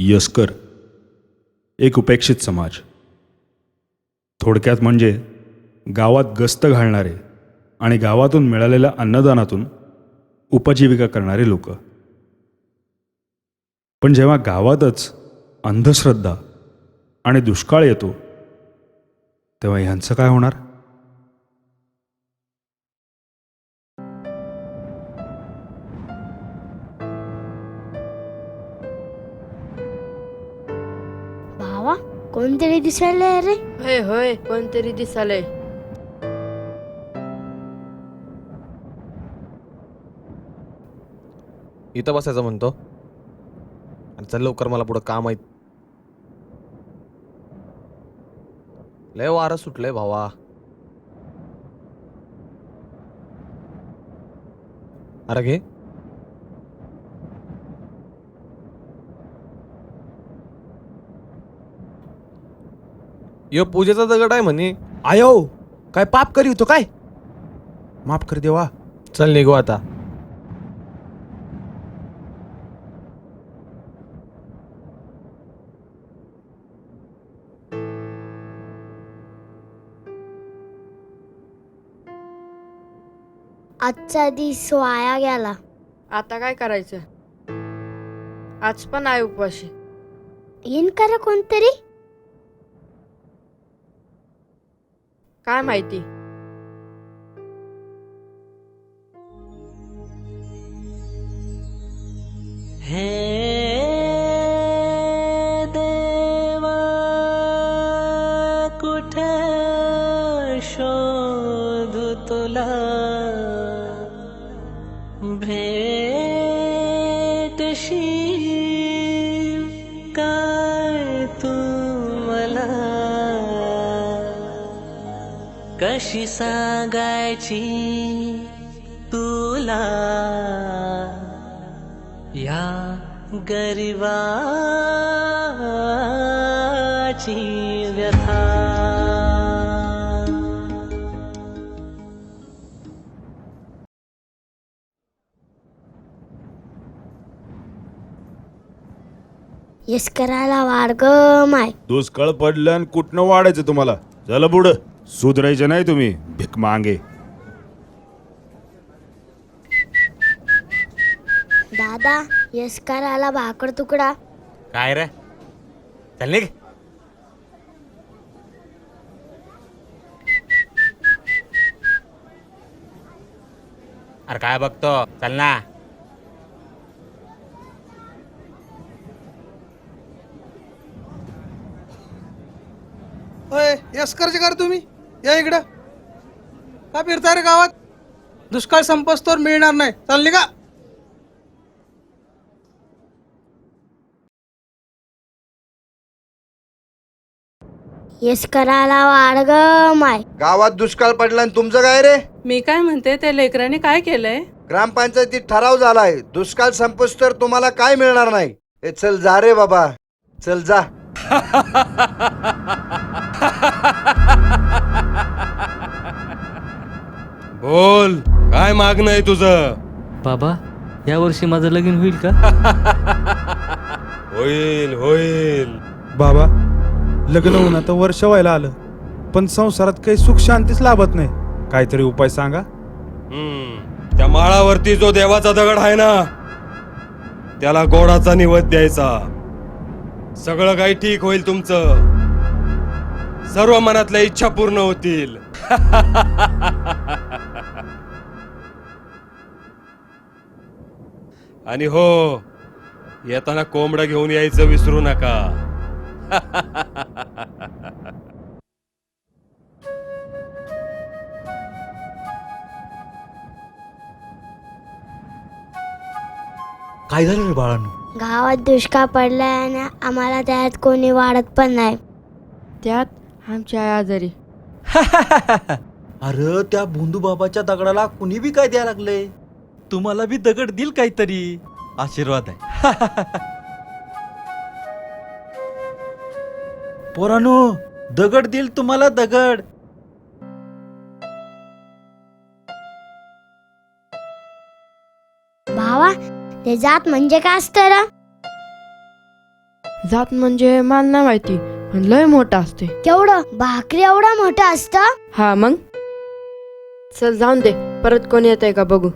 यस्कर एक उपेक्षित समाज. थोडक्यात म्हणजे गावात गस्त घालणारे आणि गावातून मिळालेल्या अन्नदानातून उपजीविका करणारे लोक. पण जेव्हा गावातच अंधश्रद्धा आणि दुष्काळ येतो तेव्हा ह्यांचं काय होणार? कोणतरी दिसायला रे? होय होय कोणतरी दिसालय इथं बसायचं म्हणतो. आणि चल लवकर मला पुढं काम आहेत. लय वारं सुटलंय भावा. अरे घे. यो पूजेचा दगड आहे म्हणे. आयो काय पाप करी होतो काय? माफ कर देवा. चल निघू आता. आजचा दिवस वाया गेला. आता काय करायचं? आज पण आहे उपवाशी येईन करा कोणतरी. काय माहिती? हे कशी सांगायची तुला? या गरिबाची व्यथा. यस करायला वाढग माय. दुष्काळ पडलं आणि कुठनं वाढायचं तुम्हाला? चला पुढं. सुधरायचं नाही तुम्ही भिक मागे. दादा यस करायला भाकड तुकडा. काय रे? चल निघ. अरे काय बघतो? चल ना. अय यस्करचे कर तुम्ही? या इकडं. का फिरता रे गावात? दुष्काळ संपस्तोवर मिळणार नाही. चालली का? यस करायला वाढग माय. गावात दुष्काळ पडला आणि तुमचं काय रे? मी काय म्हणते त्या लेकराने काय केलंय? ग्रामपंचायतीत ठराव झालाय दुष्काळ संपस तर तुम्हाला काय मिळणार नाही? ए चल जा रे बाबा. चल जा. बोल काय मागणं आहे तुझं? बाबा या वर्षी माझं लगीन होईल का? होईल होईल. बाबा लग्न होऊन आता वर्ष व्हायला आलं. पण संसारात काही सुख शांतीच लाभत नाही. काहीतरी उपाय सांगा. हम्म, त्या माळावरती जो देवाचा दगड आहे ना त्याला गोडाचा निवद द्यायचा. सगळं काही ठीक होईल तुमचं. सर्व मनातल्या इच्छा पूर्ण होतील. आणि हो येताना कोंबडं घेऊन यायचं विसरू नका. काय झालं रे बाळांनो? गावात दुष्काळ पडलाय आणि आम्हाला त्यात कोणी वाढत पण नाही. त्यात आमची आई आजारी. अरे त्या भोंदू बाबाच्या दगडाला कुणी बी काय द्यायला लागले तुम्हाला बी दगड दिल काहीतरी. आशीर्वाद आहे. पोरानो दगड दिल तुम्हाला दगड. भावा ते जात म्हणजे काय असतं रा? जात म्हणजे मला नाही माहिती पण लय मोठा असते. केवढं? भाकरी एवढा मोठा असतं? हा मग? चल जाऊन दे. परत कोण येत आहे का बघू?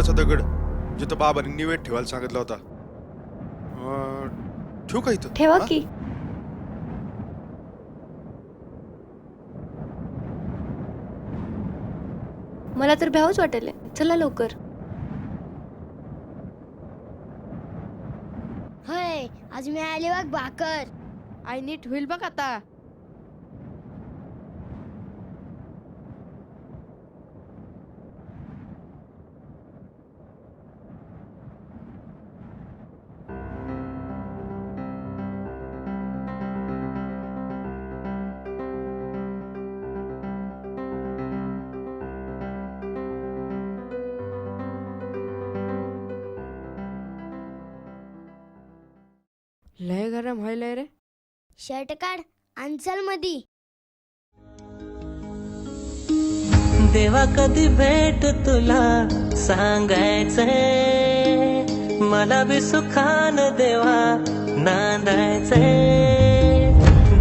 देवाचा दगड जिथं बाबांनी निवेद ठेवायला सांगितला होता. अं, ठेवू का इथं? ठेवा हा? की. मला तर भ्यावच वाटेल चला लवकर. होय आज मी आले बघ भाकर. आई नीट होईल बघ आता. गरम व्हायलंय रे? शर्ट काढ अंचल मधी. देवा कधी भेट तुला सांगायचंय? मला बी सुखान देवा नांदायचंय.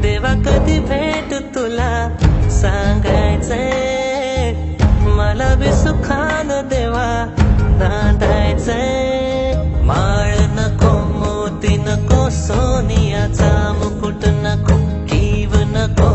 देवा कधी भेट तुला सांगायचंय? मला बी सुखान देवा नांदायचंय. माळ नको सोनियाचा मुकुट नको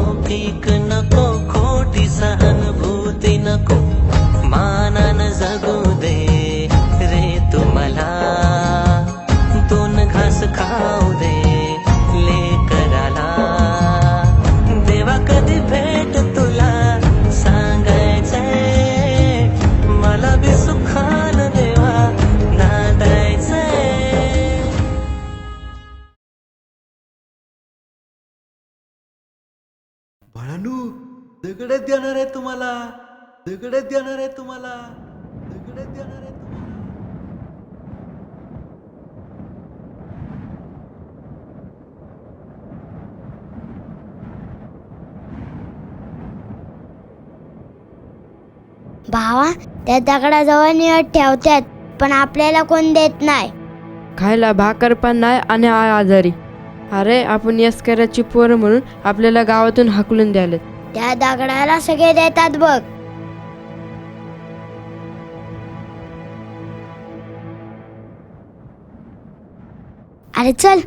दगडच देणार आहे तुम्हाला. दगडच देणार आहे तुम्हाला. भावा त्या दगडाजवळ नियत ठेवतात पण आपल्याला कोण देत नाही. खायला भाकर पण नाही आणि आय आजारी. अरे आपण यस्कराची पोरं म्हणून आपल्याला गावातून हाकलून द्याले त्या दगडाला सगळे देतात बघ. अरे चल.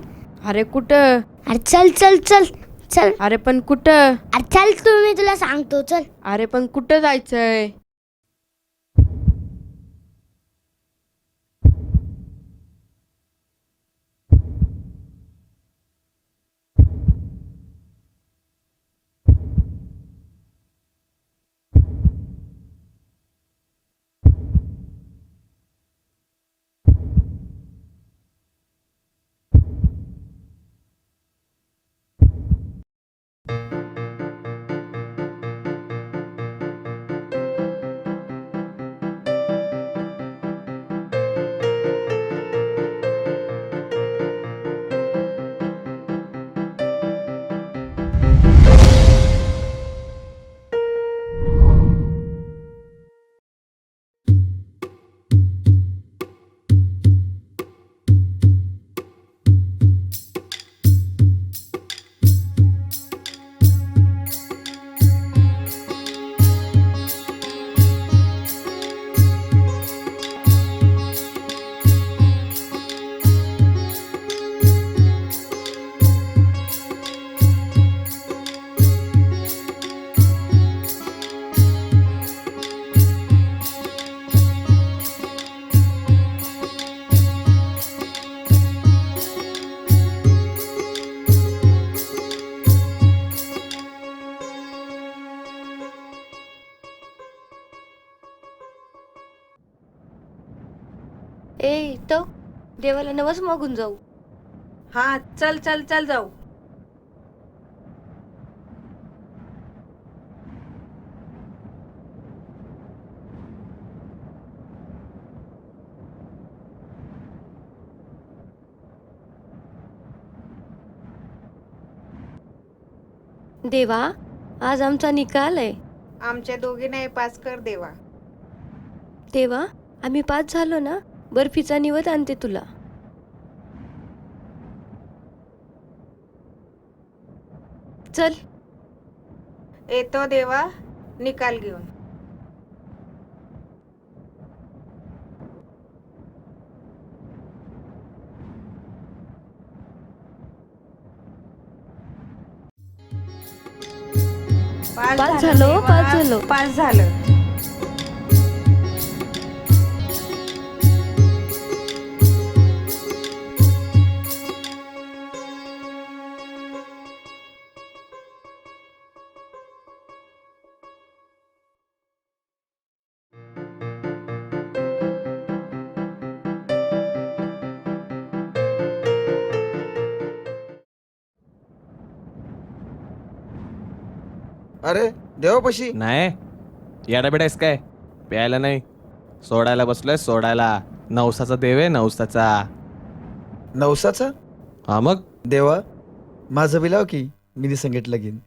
अरे कुठं? अरे चल चल चल चल. अरे पण कुठं? अरे चल तू मी तुला सांगतो चल. अरे पण कुठं जायचंय? देवाला नवस मागून जाऊ. हा चल चल चल जाऊ. देवा आज आमचा निकाल आहे. आमच्या दोघींना पास कर देवा. देवा आम्ही पाच झालो ना बर्फीचा निवत आणते तुला. चल. येतो देवा निकाल घेऊन. पास झालो, पास झालो. पास झालं. अरे देवापाशी नाही येडा बेडायस काय? प्यायला नाही. सोडायला बसलोय सोडायला. नवसाचा देव आहे नवसाचा. नवसाचा? हा मग? देवा माझं बिलाव की? मी संगीत लगीन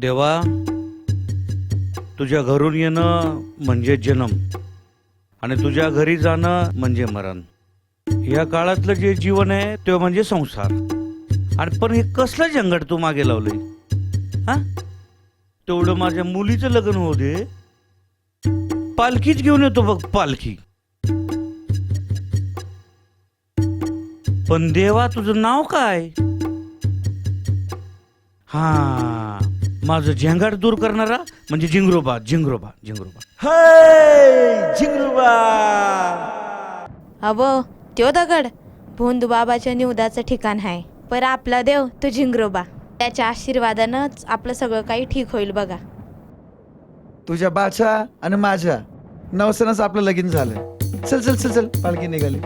देवा तुझ्या घरून येणं म्हणजे जन्म आणि तुझ्या घरी जाणं म्हणजे मरण. या काळातलं जे जीवन आहे ते म्हणजे संसार. आणि पण हे कसलं जंगड तू मागे लावलंय? हा? तेवढं माझ्या मुलीचं लग्न होऊ दे. पालखीच घेऊन येतो बघ पालखी. पण देवा तुझं नाव काय? हा. माझं झेंगाट दूर करणारा म्हणजे जिंगरोबा जिंगरोबा जिंगरोबा जिंगरोबा अव त्यो दगड. भोंदू बाबाच्या निवदाचं ठिकाण आहे पर आपला देव तो झिंगरोबा. त्याच्या आशीर्वादानंच आपलं सगळं काही ठीक होईल बघा. तुझ्या बाच्या आणि माझ्या. नवसानच आपलं लगीन झालं. चल चल चल चल. पालखी निघाली.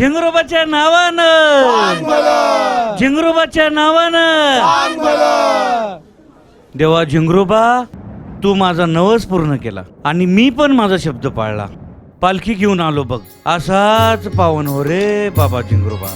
झिंगरोबाच्या नावानं. झिंगरोबाच्या नावानं. देवा झिंगरोबा तू माझा नवस पूर्ण केला आणि मी पण माझा शब्द पाळला. पालखी घेऊन आलो बघ. असाच पावन हो रे बाबा झिंगरोबा.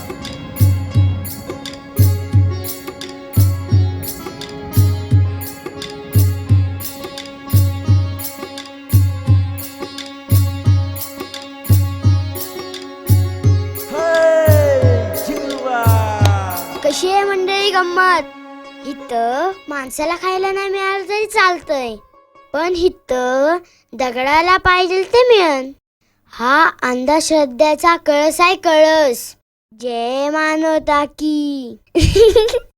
गंमत. इथं माणसाला खायला नाही मिळालं तरी चालतंय. पण इथं दगडाला पाहिजे ते मिळन. हा अंधश्रद्धेचा कळस आहे कळस. जय मानवता की.